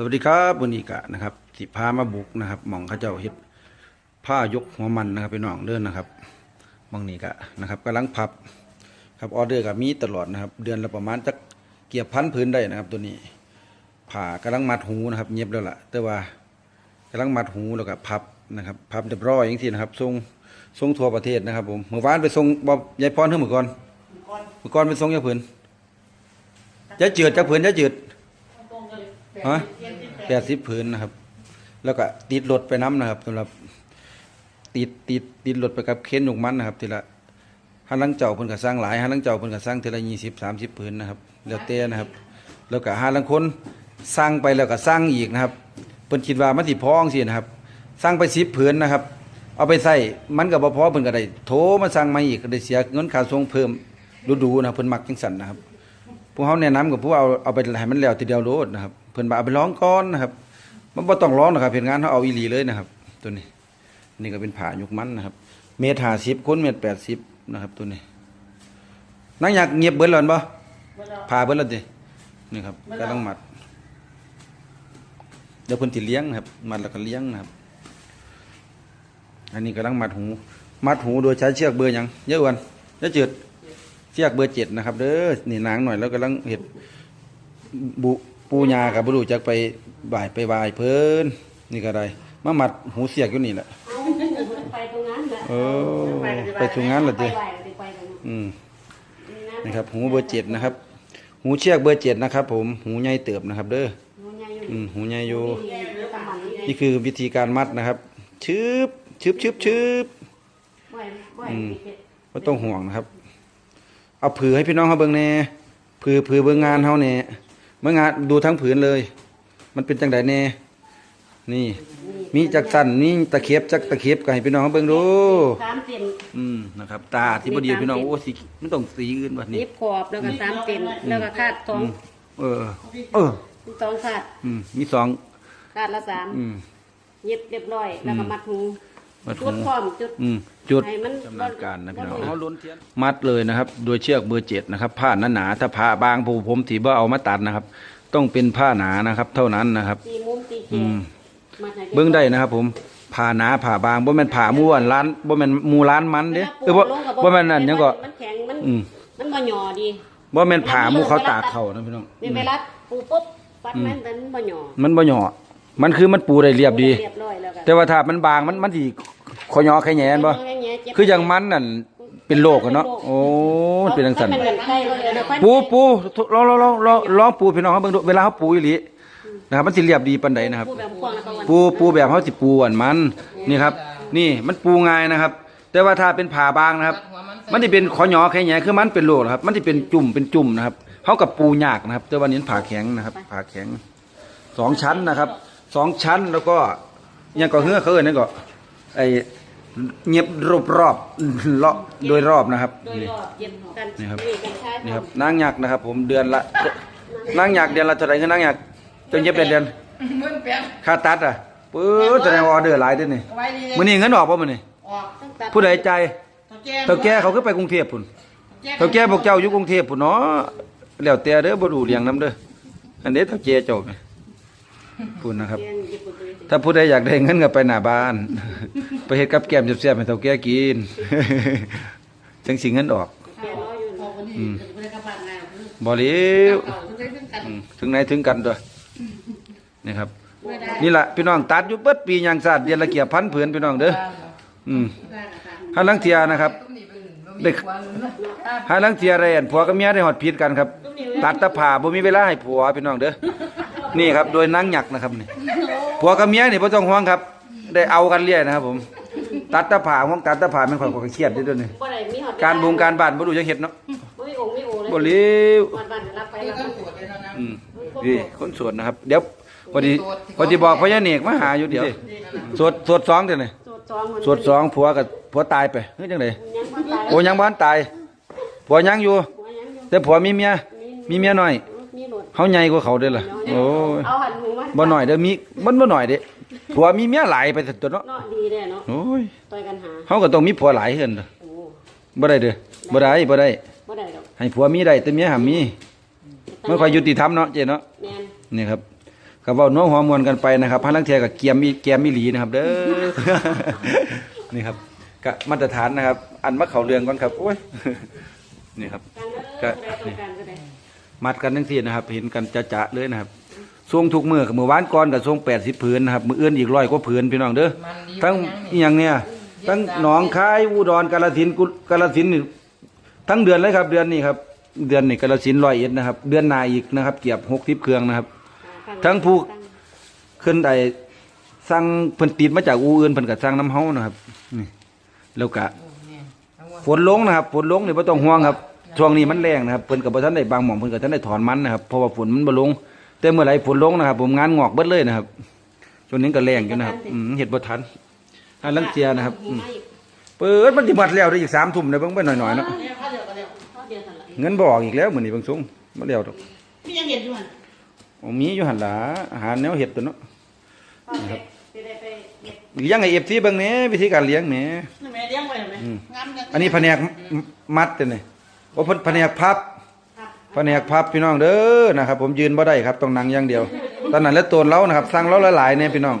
สวัสดีครับวันนี้กะนะครับสิพามาบุกนะครับหมองเข้าเจ้าเฮ็ดผ้ายกหัวมันนะครับพี่น้องเดินนะครับหมองนี้กะนะครับกำลังพับครับออเดอร์กับมีตลอดนะครับ เดือนละประมาณจักเกียบพันพื้นได้นะครับ ตัวนี้ ผ่ากำลังมัดหูนะครับเงียบแล้วล่ะ แต่ว่ากำลังมัดหูแล้วก็พับนะครับพับเรียบร้อยอย่างที่นะครับทรงทรงทั่วประเทศนะครับผมเมื่อวานไปทรงบอบยายพรเท่าเมื่อก่อนเมื่อก่อนไปทรงยายผืนยายจืดจักผืนยายจืด ฮะแปดสิบผืนนะครับ แล้วก็ติดรถไปน้ำนะครับสำหรับติดติดติดรถไปกับเค้นหนุกมันนะครับทีละหันลังเจ้าเพิ่นก็สร้างหลายหันลังเจ้าเพิ่นก็สร้างทีละยี่สิบสามสิบผืนนะครับแล้วแต่นะครับ แล้วก็หาลังคนสร้างไปแล้วก็สร้างอีกนะครับเพิ่นคิดว่ามันสิพองซี่นะครับ สร้างไปสิบผืนนะครับ เอาไปใส่มันก็บ่พอเพิ่นก็ได้โทรมาสั่งมาอีกก็ได้เสียเงินค่าส่งเพิ่มดูๆนะเพิ่นมักจังซั่นนะครับพวกเขาแนะนำกับพวกเอาเอาไปให้มันแล้วทีเดียวโลดนะครับ พิ่นบ่าเอาไปร้องก่อนนะครับ มันบ่ต้องร้องนะครับเห็นงานเขาเอาอีหลีเลยนะครับ ตัวนี้ นี่ก็เป็นผ่ายกมันนะครับ เมตรห้าสิบคูณเมตรแปดสิบนะครับ ตัวนี้นั่งอยากเงียบเบิ้ลหล่นบ่ผ่าเบิ้ลหล่นดินี่ครับกำลังมัดเดี๋ยวเพิ่นสิเลี้ยงนะครับ มัดแล้วก็เลี้ยงนะครับ อันนี้กำลังมัดหู มัดหูโดยใช้เชือกเบอร์หยังเยอะอ้วันเยอะจืดเชือกเบอร์เจ็ดนะครับเด้อนี่นางหน่อยแล้วกำลังเห็ดบุ ปูยากับบรูจักไปบ่ายไปบายเพิ่นนี่ก็ได้มามัดหูเสียกอยู่นี่แหละเอาไปตรงนั้นแหละเออไปถึงงานและไปดิไหวไปไปตรงนั้นอืมนี่นะครับ หูเบอร์เจ็ดนะครับ หูเชือกเบอร์เจ็ดนะครับ ผมหูใหญ่เติบนะครับ เด้อหูใหญ่อยู่อืมหูใหญ่อยู่นี่นี่ตำมันนี่นี่คือวิธีการมัดนะครับชึบชึบชึบชึบไหวไหวอืมนี่เป็ดไม่ต้องห่วงนะครับ เอาผือให้พี่น้องเขาเบิ่งแน่ผือผือเบิ่งงานเขาแน่ เมื่องานดูทั้งผืนเลย มันเป็นจังไดแน่นี่ มีจักสันนี่ตะเข็บจักตะเข็บก็ให้พี่น้องเขาเบิ่งดูสามเต็มอืมนะครับ ตาที่บดีพี่น้องโอ้สีมันต้องสีอื่นวะนี่นิบขอบแล้วก็สามเต็มแล้วก็คาดสองเออ เออ สองคาดอืมมีสองคาดละสามอืม เย็บเรียบร้อย แล้วก็มัดหู มัดหูจุดพร้อมจุดอืมจุด ให้มันชำนาญการนะพี่น้อง บ่เขาล้นเทียนมัดเลยนะครับ โดยเชือกเบอร์เจ็ดนะครับ ผ้าหนาๆถ้าผ้าบางผู้ผมถีบ่เอามาตัดนะครับ ต้องเป็นผ้าหนานะครับ เท่านั้นนะครับ ตีมุมตีเขีอืยวมมัดให้ เบิ้งได้นะครับ ผมผ่าหนาผ่าบางบ่แม่นผ่าม้วนร้านบ่แม่นหมูร้านมันเด้เออบ่บ่แม่นนั่นหยังก็ มันแข็งมันอืม มันบ่หย่อดีบ่แม่นผ่าหมูเขาตากเขานะพี่น้อง นี่เวลาปูปุ๊บปัดแม่นแต่มันบ่หย่อมันบ่หย่อ มันคือมันปูได้เรียบดี เรียบร้อยแล้วก็แต่ว่าถ้ามันบางมันมันสิขอยอแค่แหนบ่คืออย่างมันนั่นเป็นโรคอะเนาะโอ้มันเป็นจังซั่นมัไข้เลยเดี๋ยวค่อยปูปูลองลองลองลองลองปูพี่น้องเขาเบิ่งดูเวลาเขาปูอีหลีนะครับมันสิเรียบดีปานใดนะครับ ปูแบบพวงแล้วก็วันปูปูแบบเขาสิปูอันมันนี่ครับ นี่มันปูง่ายนะครับ แต่ว่าถ้าเป็นผ่าบางนะครับ มันจะเป็นขอหยอแค่แหนคือมันเป็นโลนะครับ มันจะเป็นจุ่มเป็นจุ่มนะครับเขากับปูยากนะครับ แต่วันนี้ผ่าแข็งนะครับผ่าแข็งสองชั้นนะครับ สองชั้นแล้วก็ยังก็เฮือเขาเอินนั่นก็ไอเงียบรอบรอบเลาะโดยรอบนะครับโดยนี่ รอบเย็บกันนี่ครับ กันใช้นี่ครับนางยักษ์นะครับ ผมเดือนละนางยักษ์เดือนละเท่าไหร่คือนางยักษ์จนเย็บเดือนเดือนหมื่นแปดค่าตัดอะปื๊ดแสดงว่าออเดอร์หลายเด้อนี่เอาไว้ดีเลยมื้อนี้เงินออกป่ะมื้อนี้ออกตั้งแต่ผู้ใดใจายเท่าแก่เฒ่าแก่เขาก็ไปกรุงเทพพุ่นเฒ่าแก่พวกเจ้าอยู่กรุงเทพพุ่นเนาะแล้วแต่เด้อบ่รู้เรื่องนํเด้ออันนี้เฒ่าแก่เจ้านี่ พุ่นนะครับเรียนเย็บปุ๋ยถ้าผู้ใดอยากได้เงินก็ไปหน้าบ้าน ไปเฮ็ดกับแกล้มแซ่บๆให้เฒ่าแก่กิน จังสิเงินออกเรียนน้อยอยู่ออกวันนี้จะได้กระพันไงบ่เลวเก่าจะได้ขึ้นกันอืมถึงไหนถึงกันตัวนี่ครับ นี่แหละพี่น้องตัดอยู่เบิดปียางศาสตร์เดือนละเกียบพันผืนพี่น้องเด้ออืมฮันลังเทียนะครับเด็กฮันลังเทียอะไรอันผัวกับเมียได้หอดผิดกันครับ ตัดตะผ่าบ่มีเวลาให้ผัวพี่น้องเด้อ นี่ครับโดยนางหยักนะครับนี่ผัวกับเมียนี่บ่ต้องห่วงครับ ได้เอากันเรื่อยนะครับผม ตัดตะผ่าห่วงตัดตะผ่ามันค่อยๆเครียดเด้อเด้วยนี่บ่ได้มีหอดการบุงการบ้านบ่รู้จักเฮ็ดเนาะบ่มีองค์มีโอเลยบ่เลววันวันรับไปรับมาอืมนี่คนสวดนะครับ เดี๋ยวพอดีพอดีบอกพญาเนกมาหาอยู่เดี๋ยวสวดสวดสองเดี๋ยวนี้สวดจองหมสวดสองผัวกับผัวตายไปเฮ้ยจังไดยังบ่ตายโอ้ยังบ้านตายผัวยังอยู่หัวยังอยู่แต่ผัวมีเมียมีเมียน้อยมีโหลด เขาใหญ่กว่าเขาเด้อล่ะโอ้ยเอาหันหูมาบ่น้อยเด้อมีมันบ่น้อยเด้ผัวมีเมียหลายไปแต่ตัวเนาะเนาะดีแน่เนาะโอ้ยต่อยกันหาเขาก็ต้องมีผัวหลายเฮือนเด้อโอ้บ่ได้เด้อบ่ได้บ่ได้บ่ได้ดอกให้ผัวมีได้แต่เมียห้ามมีไม่ค่อยยุติธรรมเนาะเจ๊เนาะแม่นนี่ครับก็เว้าโน้หัวมวนกันไปนะครับพาลังเทียกับเกียมอีแกมอีหลีนะครับ เด้อนี่ครับก็มาตรฐานนะครับ อันมะเขาเรืองก่อนครับโอ้ยนี่ครับก็ก็ได้ตรงกันก็ได้ มัดกันทั้งสี่นะครับ เห็นกันจะๆเลยนะครับทรงทุกมือมือวานก่อนกับทรงแปดสิบผืนนะครับมืออื่นอีกร้อยกว่าผืนพี่น้องเด้อมันดีทั้งอหย่างเนี่ยทั้งหนองคายอุดรกาฬสินธุ์กุกาฬสินธุ์นี่ทั้งเดือนเลยครับ เดือนนี้ครับ เดือนนี้กาฬสินธุ์ร้อยเอ็ดนะครับ เดือนหนาอีกนะครับ เกียบหกทิพเครื่องนะครับ ทั้งผู้ขึ้นไอ้สั่งเพิ่นติดมาจากอูอื่นเพิ่นก็สั่งน้ำเฮานะครับนี่แล้วก็เนี่ยทั้งหมดฝนลงนะครับฝนลงนี่บ่ต้องห่วงครับ ช่วงนี้มันแรงนะครับเพิ่นก็บ่ทันได้บางหม่องเพิ่นก็ทันได้ถอนมันนะครับเพราะว่าฝนมันบ่ลง แต่เมื่อไหร่ฝนลงนะครับ ผมงานงอกเบิดเลยนะครับช่วงนี้ก็แรงอยู่นะครับอืมเฮ็ดบ่ทันอันลังเจียนะครับอืมเปิดมันสิหมดแล้วได้อีก3ทุ่มเด้อเบิ่งไปหน่อยๆเนาะเนี่ยข้าวเดียวกันเดียวเดียวกันละเงินบ่ออกอีกแล้วมื้อนี้เบิ่งสูงบ่แล้วดอกพี่ยังเห็นอยู่มันโอ้มีอยู่หั่นล่ะอาหารแนวเฮ็ดตัวเนาะครับจะได้ไปเก็บเลี้ยงให้ FC เบิ่งแหน่วิธีการเลี้ยงแหน่นี่แม่เลี้ยงไว้ไหมอืมงามจังอันนี้แผนกมัดเด้อนี่ โอ้เพิ่นแผนกพับครับแผนกพับพี่น้องเด้อนะครับ ผมยืนบ่ได้ครับต้องนั่งอย่างเดียว ตอนนั้นแล้วตัวเรานะครับ สั่งเราหลายๆเนี่ยพี่น้อง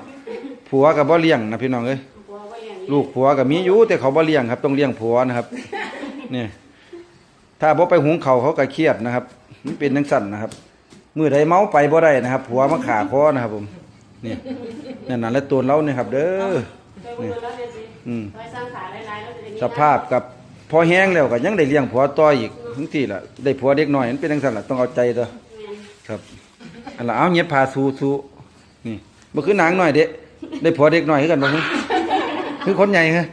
ผัวกับบ่เลี้ยงนะพี่น้องเอ้ยกลัวว่าอย่างนี้ลูกผัวก็มีอยู่แต่เขาบ่เลี้ยงครับ ต้องเลี้ยงผัวนะครับนี่ถ้าบ่ไปหุงเขาเขาก็เครียดนะครับมันเป็นจังซั่นนะครับมื้อใดเมาไปบ่ได้นะครับ ผัวมาขาคอนะครับ ผมนี่นั่นน่ะแล้วตัวเราเนี่ยครับ เด้อเคยพูดแล้วเดี๋ยวสิอืมสภาพกับ พอแห้งแล้วก็ยังได้เลี้ยงผัวต่ออีกทั้งที่ล่ะได้ผัวเด็กน้อยมันเป็นจังซั่นล่ะต้องเอาใจตัวครับอันละเอาเงียบพาสูสูนี่บ่คือหนางหน่อยเด้ได้ผัวเด็กน้อยคือกันบ่คือคือคนใหญ่ฮะ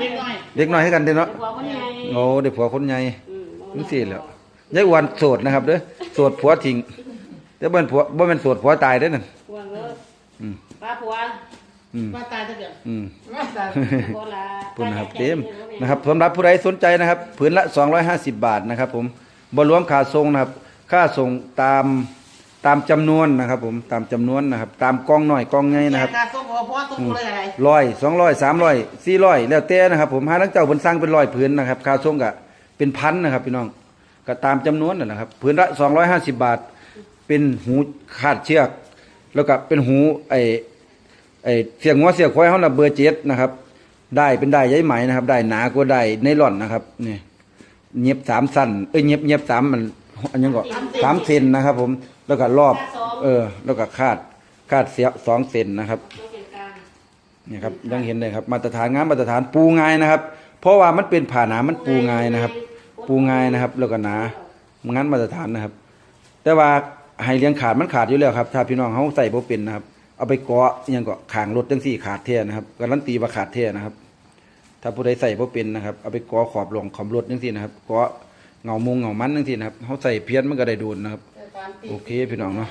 เล็กน้อยเด็กน้อยคือกันเด้เนาะผัวคนใหญ่โอ้ได้ผัวคนใหญ่อืมนี่สิแหล้วยายอ้วนโสดนะครับเด้อโสดผัวทิ้งแต่บ่แม่นผัวบ่แม่นโสดผัวตายเด้อนั่นผัวเลิกอืมป้าผัวอืม ว่าตายถ้าเกิดอืม ว่าตายผัวละพุ่นนะครับเต็มนะครับสำหรับผู้ใดสนใจนะครับผืนละ 250 บาทนะครับ ผมบ่รวมค่าส่งนะครับ ค่าส่งตามตามจำนวนนะครับ ผมตามจำนวนนะครับ ตามกล้องน้อยกล้องใหญ่นะครับการส่งของพ่อส่งกูเลยอะไรร้อยสองร้อยสามร้อยสี่ร้อยแล้วแต่นะครับ ผมหาทั้งเจ้าเพิ่นสร้างเป็นร้อยผืนนะครับค่าส่งก็เป็นพันนะครับ พี่น้องก็ตามจำนวนนั่นแหละครับผืนละสองร้อยห้าสิบบาท เป็นหูขาดเชือก แล้วก็เป็นหูไอ ไอเสียงหัวเสียงควายเขาละเบอร์เจ็ดนะครับ ได้เป็นได้ใยไหมนะครับ ได้หนากว่าได้ในหล่อนนะครับเนี่ยเย็บสามสั้นเอ้ยเย็บเย็บสามมันอันยังก็สามเซนนะครับ ผมแล้วก็รอบ เออ แล้วก็คาดคาดเสียสองเซนนะครับเนี่ครับยังเห็นเลยครับ มาตรฐานงานมาตรฐานปูง่ายนะครับ เพราะว่ามันเป็นผ่าหนามันปูง่ายนะครับ ปูง่ายนะครับ แล้วก็หนางานมาตรฐานนะครับ แต่ว่าให้เลี้ยงขาดมันขาดอยู่แล้วครับ ถ้าพี่น้องเขาใส่โบเป็นนะครับ เอาไปเกาะอิหยังก็ขางรถจังสี่ขาดแท้นะครับการันตีว่าขาดแท้นะครับ ถ้าผู้ใดใส่บ่เป็นนะครับเอาไปเกาะขอบลงขอบรถจังสี่นะครับเกาะเงามุงเงามันจังสี่นะครับเขาใส่เพี้ยนมันก็ได้โดนนะครับ โอเคพี่น้องเนาะ